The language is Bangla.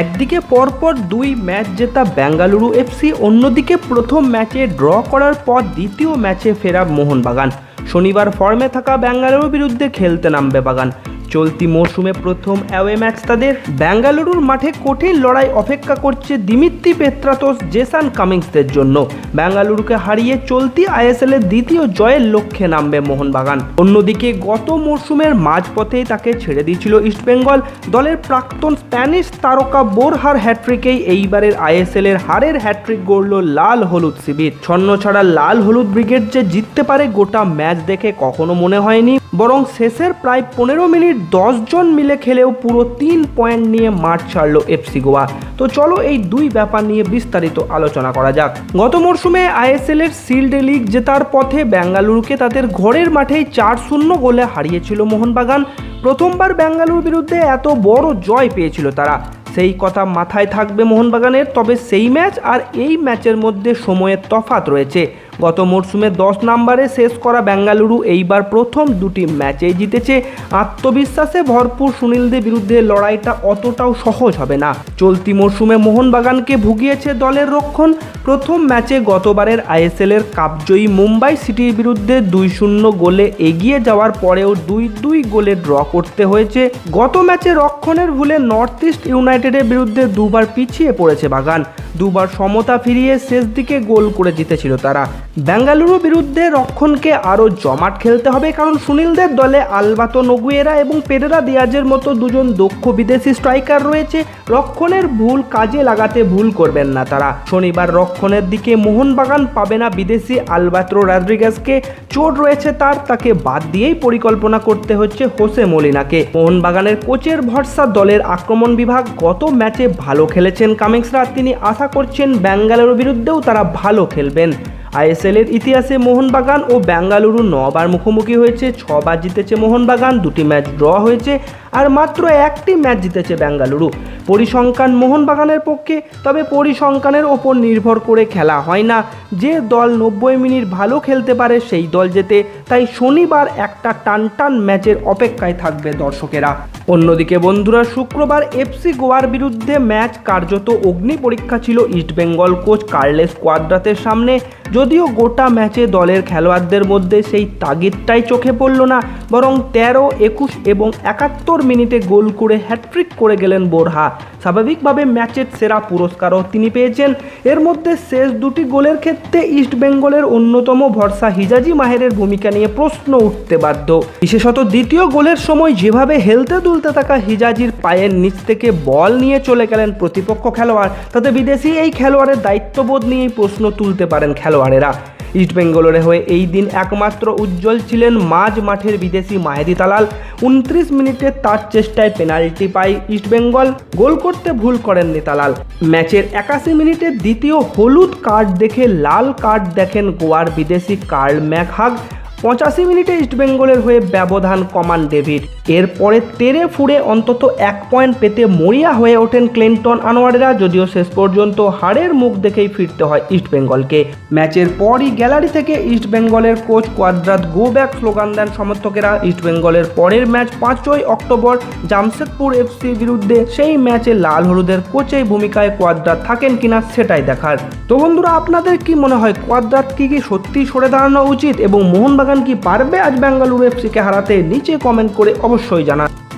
একদিকে পরপর দুই ম্যাচ জেতা বেঙ্গালুরু এফসি অন্যদিকে প্রথম ম্যাচে ড্র করার পর দ্বিতীয় ম্যাচে ফেরা মোহনবাগান। শনিবার ফর্মে থাকা বেঙ্গালুরুর বিরুদ্ধে খেলতে নামবে বাগান। চলতি মরশুমে প্রথম অ্যাওয়ে ম্যাচ তাদের। বেঙ্গালুরুর মাঠে কঠিন লড়াই অপেক্ষা করছে দিমিত্রি পেত্রাতোস জেসান কামিংসদের জন্য। বেঙ্গালুরুকে হারিয়ে চলতি আইএসএল এর দ্বিতীয় জয়ের লক্ষ্যে নামবে মোহনবাগান। অন্যদিকে গত মরশুমের মাঝপথেই তাকে ছেড়ে দিয়েছিল ইস্টবেঙ্গল দলের প্রাক্তন স্প্যানিশ তারকা বোরহার হ্যাট্রিকেই এইবারের আইএসএল এর হারের হ্যাট্রিক গড়ল লাল হলুদ শিবির। ছন্ন ছাড়া লাল হলুদ ব্রিগেড যে জিততে পারে গোটা ম্যাচ দেখে কখনো মনে হয়নি। বরং শেষের প্রায় পনেরো মিনিট জন মিলে খেলেও পুরো তিন পয়েন্ট নিয়ে মাঠ ছাড়লো এফসি গোয়া। তো চলো এই দুই ব্যাপার নিয়ে বিস্তারিত আলোচনা করা যাক। গত মরশুমে আইএসএল এর শিল্ড লিগ জেতার পথে বেঙ্গালুরুকে তাদের ঘরের মাঠেই চার শূন্য গোলে হারিয়েছিল মোহনবাগান। প্রথমবার বেঙ্গালুরুর বিরুদ্ধে এত বড় জয় পেয়েছিল তারা। সেই কথা মাথায় থাকবে মোহনবাগানের, তবে সেই ম্যাচ আর এই ম্যাচের মধ্যে সময়ের তফাৎ রয়েছে। গত মরশুমে দশ নম্বরে শেষ করা বেঙ্গালুরু এইবার প্রথম দুটি ম্যাচেই জিতেছে। আত্মবিশ্বাসে ভরপুর সুনীলদের বিরুদ্ধে লড়াইটা অতটাও সহজ হবে না। চলতি মরশুমে মোহনবাগানকে ভুগিয়েছে দলের রক্ষণ। প্রথম ম্যাচে গতবারের আইএসএলের কাপজয়ী মুম্বাই সিটির বিরুদ্ধে দুই শূন্য গোলে এগিয়ে যাওয়ার পরেও দুই দুই গোলে ড্র করতে হয়েছে। গত ম্যাচে রক্ষণের ভুলে নর্থ ইস্ট ইউনাইটেডের বিরুদ্ধে দুবার পিছিয়ে পড়েছে বাগান। দুবার সমতা ফিরিয়ে শেষ দিকে গোল করে জিতেছিল তারা। বেঙ্গালুরু বিরুদ্ধে রক্ষণকে আরও জমাট খেলতে হবে, কারণ সুনীলদের দলে আলবাতো নগুয়েরা এবং পেরেরা দিয়াজের মতো দুজন দক্ষ বিদেশি স্ট্রাইকার রয়েছে। রক্ষণের ভুল কাজে লাগাতে ভুল করবেন না তারা। শনিবার রক্ষণের দিকে মোহনবাগান পাবে না বিদেশি আলবাত্রো রাদ্রিগাসকে চোট রয়েছে তার, তাকে বাদ দিয়েই পরিকল্পনা করতে হচ্ছে হোসে মলিনাকে। মোহনবাগানের কোচের ভরসা দলের আক্রমণ বিভাগ গত ম্যাচে ভালো খেলেছেন কামিংসরা, তিনি আশা করছেন ব্যাঙ্গালুরুর বিরুদ্ধেও তারা ভালো খেলবেন। আইএসএলের ইতিহাসে মোহনবাগান ও বেঙ্গালুরু নবার মুখোমুখি হয়েছে, ছবার জিতেছে মোহনবাগান, দুটি ম্যাচ ড্র হয়েছে। আর মাত্র একটি ম্যাচ জিতেছে বেঙ্গালুরু। পরিসংখ্যান মোহনবাগানের পক্ষে, তবে পরিসংখ্যানের ওপর নির্ভর করে খেলা হয় না। যে দল নব্বই মিনিট ভালো খেলতে পারে সেই দল যেতে তাই শনিবার একটা টান টান ম্যাচের অপেক্ষায় থাকবে দর্শকেরা। অন্যদিকে বন্ধুরা, শুক্রবার এফসি গোয়ার বিরুদ্ধে ম্যাচ কার্যত অগ্নি পরীক্ষা ছিল ইস্টবেঙ্গল কোচ কার্লেস কোয়াদ্রাতের সামনে। যদিও গোটা ম্যাচে দলের খেলোয়াড়দের মধ্যে সেই তাগিদটাই চোখে পড়ল না, বরং তেরো, একুশ এবং একাত্তর মিনিটে গোল করে হ্যাট্রিক করে গেলেন বোরহা। স্বাভাবিকভাবে ম্যাচের সেরা পুরস্কারও তিনি পেয়েছেন। এর মধ্যে শেষ দুটি গোলের ক্ষেত্রে ইস্টবেঙ্গলের অন্যতম ভরসা হিজাজি মাহেরের ভূমিকা নিয়ে প্রশ্ন উঠতে বাধ্য। বিশেষত দ্বিতীয় গোলের সময় যেভাবে হেলতে দুলতে থাকা হিজাজির পায়ের নিচ থেকে বল নিয়ে চলে গেলেন প্রতিপক্ষ খেলোয়াড়, তাতে বিদেশি এই খেলোয়াড়ের দায়িত্ববোধ নিয়েই প্রশ্ন তুলতে পারেন খেলোয়াড়েরা। ইস্টবেঙ্গলের হয়ে এই দিন একমাত্র উজ্জ্বল ছিলেন মাঝ মাঠের বিদেশি মাহেদি তালাল উনত্রিশ মিনিটে তার চেষ্টায় পেনাল্টি পায় ইস্টবেঙ্গল গোল করতে ভুল করেননি তালাল ম্যাচের একাশি মিনিটে দ্বিতীয় হলুদ কার্ড দেখে লাল কার্ড দেখেন গোয়ার বিদেশি কার্ল ম্যাকহাগ। পঁচাশি মিনিটে ইস্টবেঙ্গলের হয়ে ব্যবধান কমান ডেভিড। এরপরে তেরে ফুড়ে অন্তত এক পয়েন্ট পেতে মরিয়া হয়ে ওঠেন ক্লিন্টন আনোয়ারেরা, যদিও শেষ পর্যন্ত হারের মুখ দেখেই ফিরতে হয় ইস্টবেঙ্গলকে ম্যাচের পরই গ্যালারি থেকে ইস্টবেঙ্গলের coach Cuadrat go back slogan দেন সমর্থকেরা। ইস্টবেঙ্গলের পরের ম্যাচ পাঁচই অক্টোবর জামশেদপুর এফসির বিরুদ্ধে, সেই ম্যাচে লাল হলুদের কোচের ভূমিকায় কোয়াদ্রাত থাকেন কিনা সেটাই দেখার। তো বন্ধুরা, আপনাদের কি মনে হয়, কোয়াদ্রাত কি কি সত্যি সরে দাঁড়ানো উচিত এবং মোহনবাগান কি পারবে আজ বেঙ্গালুরু এফসিকে হারাতে? নিচে কমেন্ট করে অবশ্যই জানান।